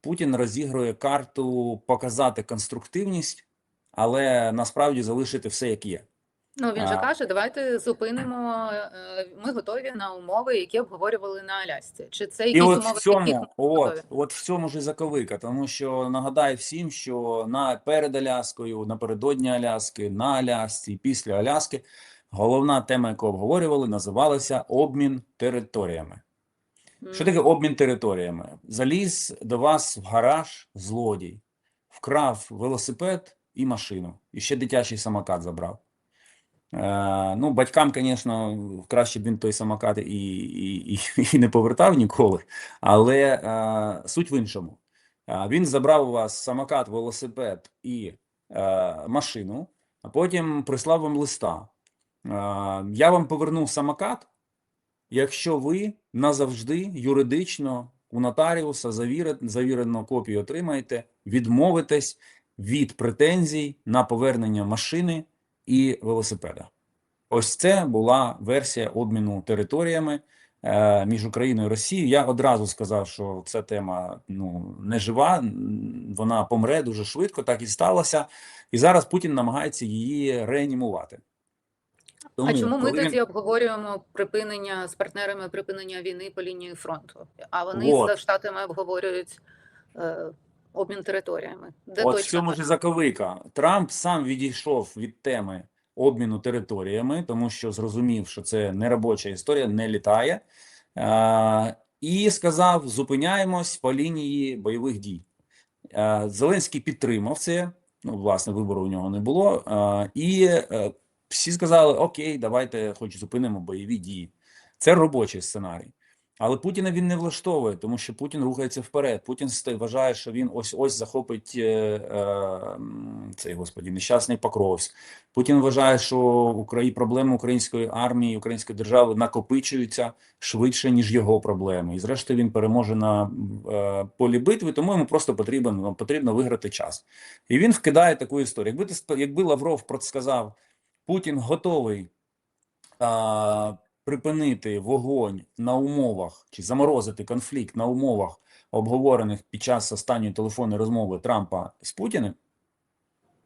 Путін розігрує карту показати конструктивність, але насправді залишити все як є. Ну він же каже, давайте зупинимо. е, Ми готові на умови, які обговорювали на Алясці. Чи це І от умови, в цьому, от, от в цьому ж і заковика, тому що нагадаю всім, що на перед Аляскою, напередодні Аляски, на Алясці після Аляски головна тема, яку обговорювали, називалася обмін територіями. Що таке обмін територіями? Заліз до вас в гараж злодій, вкрав велосипед і машину, і ще дитячий самокат забрав. Е, ну, батькам, звісно, краще б він той самокат і, і, і, і не повертав ніколи, але е, суть в іншому. Е, він забрав у вас самокат, велосипед і е, машину, а потім прислав вам листа. Е, я вам повернув самокат, якщо ви назавжди юридично у нотаріуса завіре- завірену копію отримаєте, відмовитесь від претензій на повернення машини і велосипеда. Ось це була версія обміну територіями е, між Україною і Росією. Я одразу сказав, що ця тема ну не жива, вона помре дуже швидко, так і сталося. І зараз Путін намагається її реанімувати. А чому ми коли він- тоді обговорюємо припинення з партнерами припинення війни по лінії фронту? А вони Вот. з штатами обговорюють е, обмін територіями. Де От в цьому ж заковика. Трамп сам відійшов від теми обміну територіями, тому що зрозумів, що це не робоча історія, не літає. Е, і сказав: зупиняємось по лінії бойових дій. Е, Зеленський підтримав це. Ну, власне, вибору у нього не було. Е, і е, всі сказали: Окей, давайте хоч зупинимо бойові дії. Це робочий сценарій. Але Путіна він не влаштовує, тому що Путін рухається вперед. Путін вважає, що він ось ось захопить е, е, цей господі нещасний Покровськ. Путін вважає, що Украї... проблеми української армії, української держави накопичуються швидше ніж його проблеми. І зрештою він переможе на е, полі битви. Тому йому просто потрібен потрібно виграти час. І він вкидає таку історію. Якби ти якби Лавров про сказав, Путін готовий а, припинити вогонь на умовах чи заморозити конфлікт на умовах, обговорених під час останньої телефонної розмови Трампа з Путіним.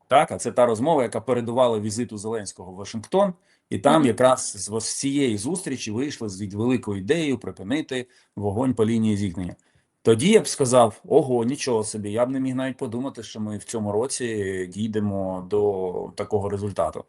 Так, а це та розмова, яка передувала візиту Зеленського в Вашингтон, і там якраз з цієї зустрічі вийшли з великою ідеєю припинити вогонь по лінії зіткнення. Тоді я б сказав: ого, нічого собі, я б не міг навіть подумати, що ми в цьому році дійдемо до такого результату.